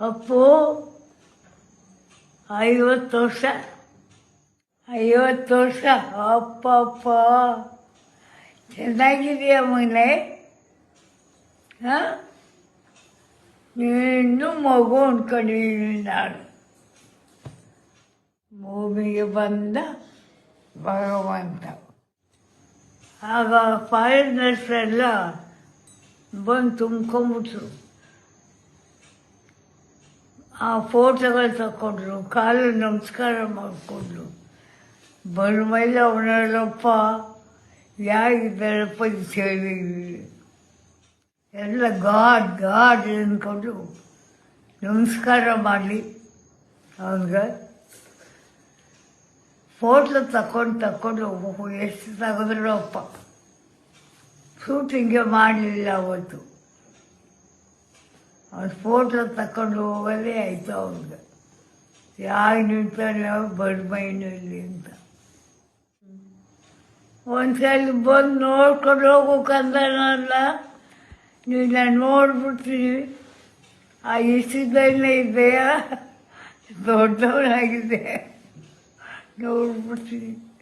ಅಪ್ಪು, ಐವತ್ತು ವರ್ಷ. ಐವತ್ತು ವರ್ಷ. ಅಪ್ಪ ಅಪ್ಪ ಚೆನ್ನಾಗಿದೆಯಾ ಮನೆ ಹಾಂ? ನೀನು ಮಗು ಅಂದ್ಕೊಂಡಿದ್ದೀನಿ ನಾನು. ಭೂಮಿಗೆ ಬಂದ ಭಗವಂತ. ಆಗ ಫಾರಿನರ್ಸ್ ಎಲ್ಲ ಬಂದು ತುಂಬ್ಕೊಂಬಿಟ್ರು ಆ ಫೋಟೋಗಳು ತಗೊಂಡ್ರು ಕಾಲು ನಮಸ್ಕಾರ ಮಾಡಿಕೊಂಡ್ರು. ಬಂದ್ಮೇಲೆ ಅವನಲ್ಲಪ್ಪ ಯಾರಿದ್ದಾರಪ್ಪ ಸೇವೆಗೆ ಎಲ್ಲ ಗಾಡ್ ಗಾಡ್ ಅಂದ್ಕೊಂಡು ನಮಸ್ಕಾರ ಮಾಡಲಿ ಅವನಿಗೆ. ಫೋಟೋ ತಕೊಂಡು ತಕೊಂಡು ಓಹೋ, ಎಷ್ಟು ತೆಗೆದ್ರು ಅಪ್ಪ. ಶೂಟಿಂಗೇ ಮಾಡಲಿಲ್ಲ ಅವತ್ತು. ಅವ್ನ ಫೋಟೋ ತಕೊಂಡು ಹೋಗೋದೇ ಆಯಿತು ಅವ್ರಿಗೆ ಯಾರು ಮೈನು ಇಲ್ಲ ಅಂತ. ಒಂದ್ಸಲ ಬಂದು ನೋಡ್ಕೊಂಡು ಹೋಗೋಕಂದನಲ್ಲ ನಿನ್ನ ನೋಡ್ಬಿಡ್ತೀನಿ. ಆ ಇಷ್ಟದಲ್ಲೇ ಇದೆಯಾ? ದೊಡ್ಡವನಾಗಿದೆ. ನೋಡ್ಬಿಡ್ತೀನಿ.